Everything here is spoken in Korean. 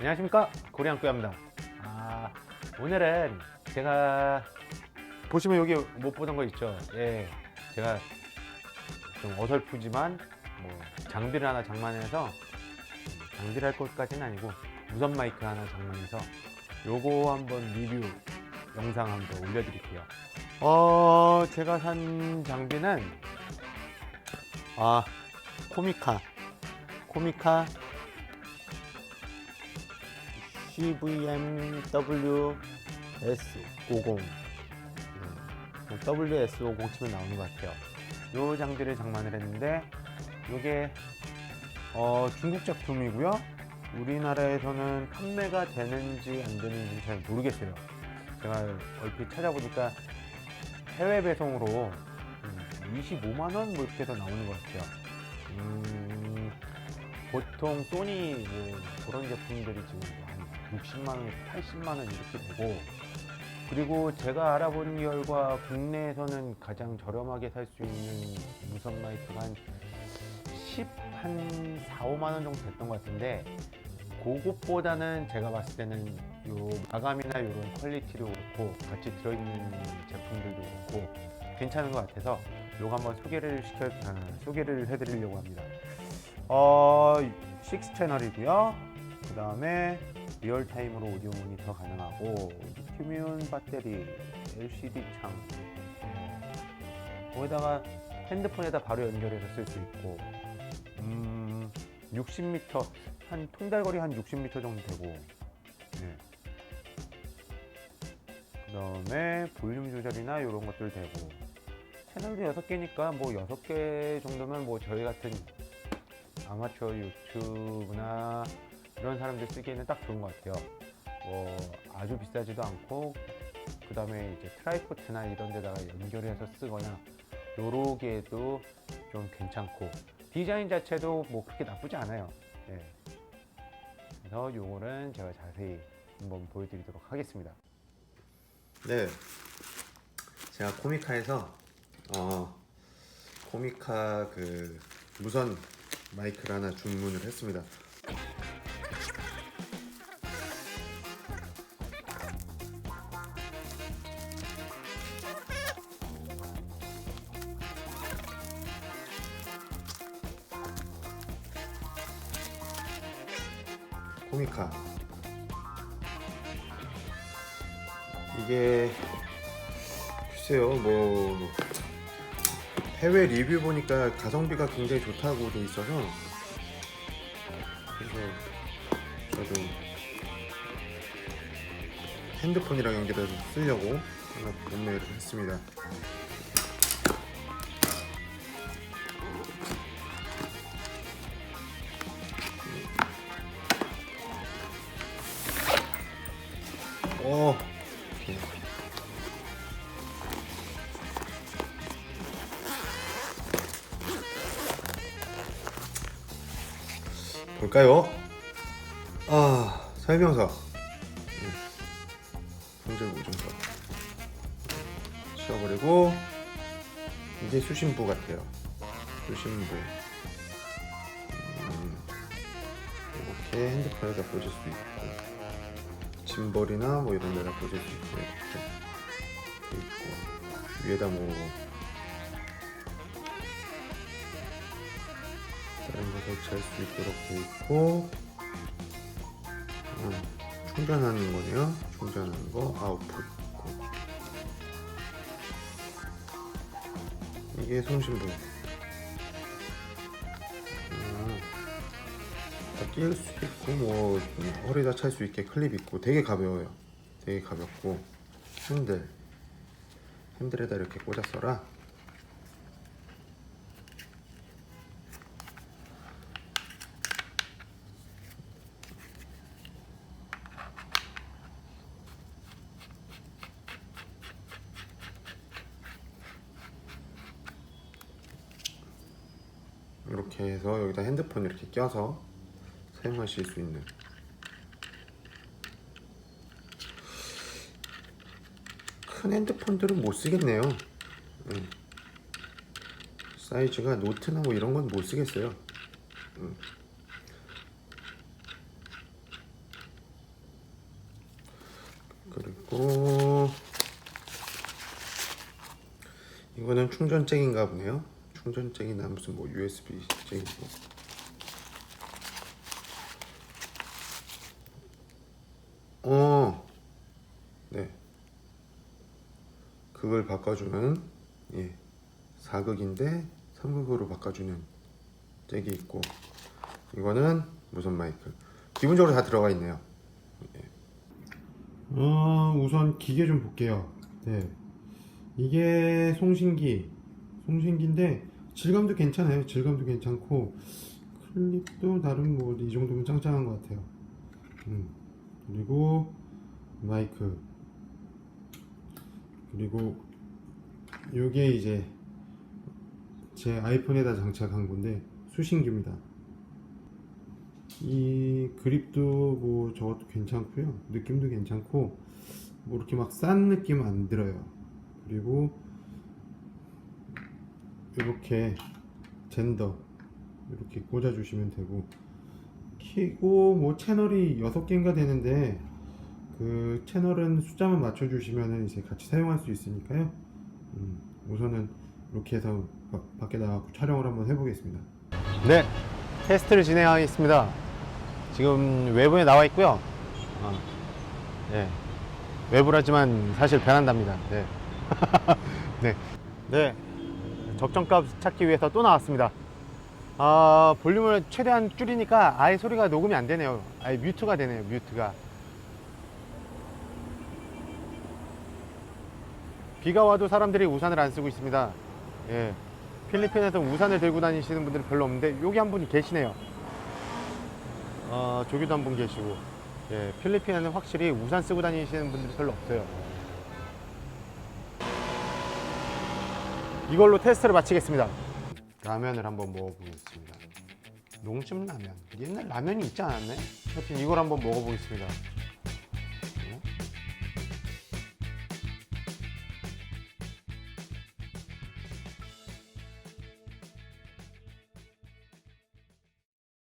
안녕하십니까? 고리안꾸입니다. 아 오늘은 제가 보시면 여기 못 보던 거 있죠? 예 제가 좀 어설프지만 뭐 장비를 하나 장만해서 장비를 할 것까지는 아니고 무선 마이크 하나 장만해서 요거 한번 리뷰 영상 한번 올려드릴게요. 어 제가 산 장비는 아 코미카. 코미카 CVMW S50 WS50 치면 나오는 것 같아요. 요 장비를 장만을 했는데 요게 어, 중국 제품이고요. 우리나라에서는 판매가 되는지 안 되는지 잘 모르겠어요. 제가 얼핏 찾아보니까 해외 배송으로 25만 원 뭐 이렇게 해서 나오는 것 같아요. 음, 보통 소니 뭐 그런 제품들이 지금 60만 원, 80만 원 이렇게 되고 그리고 제가 알아본 결과 국내에서는 가장 저렴하게 살 수 있는 무선 마이크가 한 10, 한 4, 5만 원 정도 됐던 것 같은데 그것보다는 제가 봤을 때는 요 마감이나 이런 퀄리티도 그렇고 같이 들어있는 제품들도 그렇고 괜찮은 것 같아서 요거 한번 소개를 시켜 아, 소개를 해드리려고 합니다. 어, 6 채널이고요. 그 다음에 리얼타임으로 오디오 모니터 가능하고 리튬이온 배터리, LCD 창 어, 거기다가 핸드폰에다 바로 연결해서 쓸 수 있고 음, 60m 한 통달거리 한 60m 정도 되고 네. 그 다음에 볼륨 조절이나 이런 것들 되고 채널도 6개니까 뭐 6개 정도면 뭐 저희 같은 아마추어 유튜브나 이런 사람들 쓰기에는 딱 좋은 것 같아요. 뭐 아주 비싸지도 않고 그 다음에 이제 트라이포트나 이런 데다가 연결해서 쓰거나 요러기에도 좀 괜찮고 디자인 자체도 뭐 그렇게 나쁘지 않아요. 예. 그래서 요거는 제가 자세히 한번 보여드리도록 하겠습니다. 네, 제가 코미카에서 어, 코미카 그 무선 마이크를 하나 주문을 했습니다. 코미카 이게 글쎄요 뭐 해외 리뷰 보니까 가성비가 굉장히 좋다고 돼 있어서 그래서 저도 핸드폰이랑 연결해서 쓰려고 하나 구매를 했습니다. 오, 이렇게. 볼까요? 아 설명서 음. 성질 보증서 치워버리고 이게 수신부 같아요 수신부 음. 이렇게 핸드폰에다 꽂을 수 있고 짐벌이나 뭐 이런 데다 꽂을 수 있고 있고 위에다 뭐 다른 거 설치할 수 있도록 돼 있고 음, 충전하는 거네요. 충전하는 거 아웃풋. 있고 이게 송신부 끼울 수 있고 뭐 허리다 찰 수 있게 클립 있고 되게 가벼워요. 되게 가볍고. 핸들. 핸들에다 이렇게 꽂았어라. 이렇게 해서 여기다 핸드폰 이렇게 껴서 사용하실 수 있는 큰 핸드폰들은 못 쓰겠네요. 음. 사이즈가 노트나 뭐 이런 건 못 쓰겠어요. 음. 그리고 이거는 충전잭인가 보네요. 충전잭이나 무슨 뭐 USB 잭이고. 어, 네. 그걸 바꿔주는 예, 4극인데 3극으로 바꿔주는 잭이 있고 이거는 무선 마이크. 기본적으로 다 들어가 있네요. 어, 우선 기계 좀 볼게요. 네. 이게 송신기. 송신기인데 질감도 괜찮아요. 질감도 괜찮고 클립도 나름 뭐 이 정도면 짱짱한 것 같아요. 음. 그리고 마이크. 그리고 요게 이제 제 아이폰에다 장착한 건데 수신기입니다. 이 그립도 뭐 저것도 괜찮고요. 느낌도 괜찮고 뭐 이렇게 막 싼 느낌 안 들어요. 그리고 이렇게 젠더 이렇게 꽂아 주시면 되고 키고 뭐 채널이 6개인가 되는데 그 채널은 숫자만 맞춰 주시면 이제 같이 사용할 수 있으니까요. 음, 우선은 이렇게 해서 밖- 밖에 나가고 촬영을 한번 해보겠습니다. 네, 테스트를 진행하겠습니다. 지금 외부에 나와 있고요. 어, 네, 외부라지만 사실 베란다입니다. 네. 네. 네. 적정값 찾기 위해서 또 나왔습니다. 아, 볼륨을 최대한 줄이니까 아예 소리가 녹음이 안 되네요. 아예 뮤트가 되네요, 뮤트가. 비가 와도 사람들이 우산을 안 쓰고 있습니다. 예. 필리핀에서 우산을 들고 다니시는 분들은 별로 없는데 여기 한 분이 계시네요. 어, 저기도 한 분 계시고. 예, 필리핀에는 확실히 우산 쓰고 다니시는 분들이 별로 없어요. 이걸로 테스트를 마치겠습니다. 라면을 한번 먹어보겠습니다. 농심 라면. 옛날 라면이 있지 않았나요? 하여튼 이걸 한번 먹어보겠습니다.